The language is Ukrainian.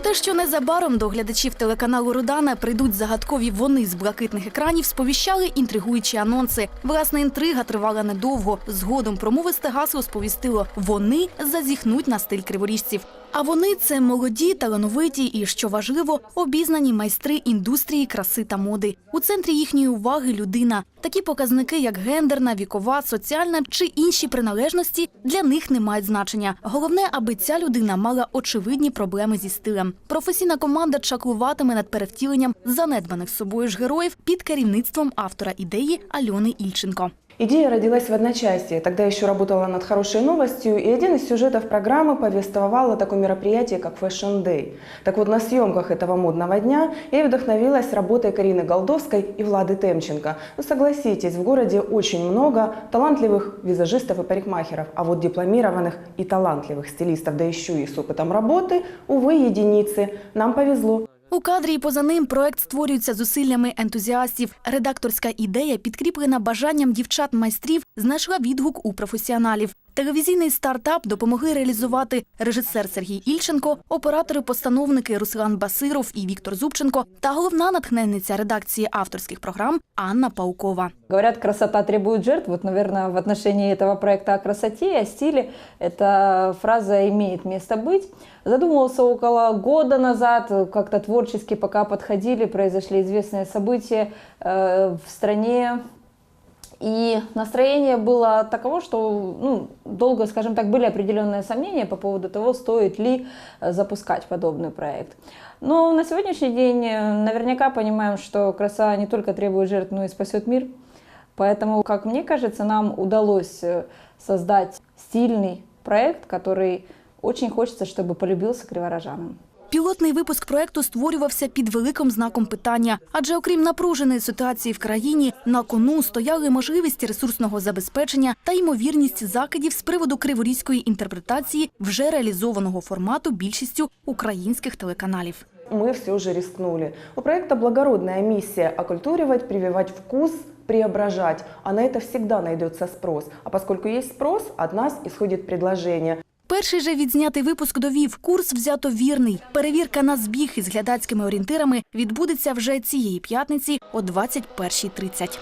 те, що незабаром до глядачів телеканалу Рудана прийдуть загадкові вони з блакитних екранів, сповіщали інтригуючі анонси. Власне, інтрига тривала недовго. Згодом промовисте гасло сповістило вони зазіхнуть на стиль криворіжців. А вони це молоді, талановиті і, що важливо, обізнані майстри індустрії краси та моди. У центрі їхньої уваги людина. Такі показники, як гендерна, вікова, соціальна чи інші приналежності, для них не мають значення. Головне, аби ця людина мала очевидні проблеми зі стилем. Професійна команда чаклуватиме над перевтіленням занедбаних собою ж героїв під керівництвом автора ідеї Альони Ільченко. Идея родилась в одночасье. Тогда еще работала над хорошей новостью, и один из сюжетов программы повествовал о таком мероприятии, как Fashion Day. Так вот, на съемках этого модного дня я вдохновилась работой Карины Голдовской и Влады Темченко. Ну, согласитесь, в городе очень много талантливых визажистов и парикмахеров, а вот дипломированных и талантливых стилистов, да еще и с опытом работы, увы, единицы. Нам повезло. У кадрі і поза ним проект створюється зусиллями ентузіастів. Редакторська ідея, підкріплена бажанням дівчат-майстрів, знайшла відгук у професіоналів. Телевізійний стартап допомогли реалізувати режисер Сергій Ільченко, оператори-постановники Руслан Басиров і Віктор Зубченко та головна натхненниця редакції авторських програм Анна Паукова. Говорят, красота требует жертв. Вот, наверное, в отношении этого проекта о красоте и о стиле эта фраза имеет место быть. Задумывался около года назад, как-то творчески, пока подходили, произошли известные события э, в стране. И настроение было таково, что ну, долго, скажем так, были определенные сомнения по поводу того, стоит ли э, запускать подобный проект. Но на сегодняшний день э, наверняка понимаем, что краса не только требует жертв, но и спасет мир. Поэтому, как мне кажется, нам удалось э, создать стильный проект, который очень хочется, чтобы полюбился криворожанам. Пілотний випуск проекту створювався під великим знаком питання, адже окрім напруженої ситуації в країні, на кону стояли можливість ресурсного забезпечення та ймовірність закидів з приводу криворізької інтерпретації вже реалізованого формату більшістю українських телеканалів. Мы все же рискнули. У проекта благородная миссия – окультуривать, прививать вкус, преображать. А на это всегда найдется спрос. А поскольку есть спрос, от нас исходит предложение. Перший же відзнятий випуск довів курс взято вірний. Перевірка на збіг із глядацькими орієнтирами відбудеться вже цієї п'ятниці о 21.30.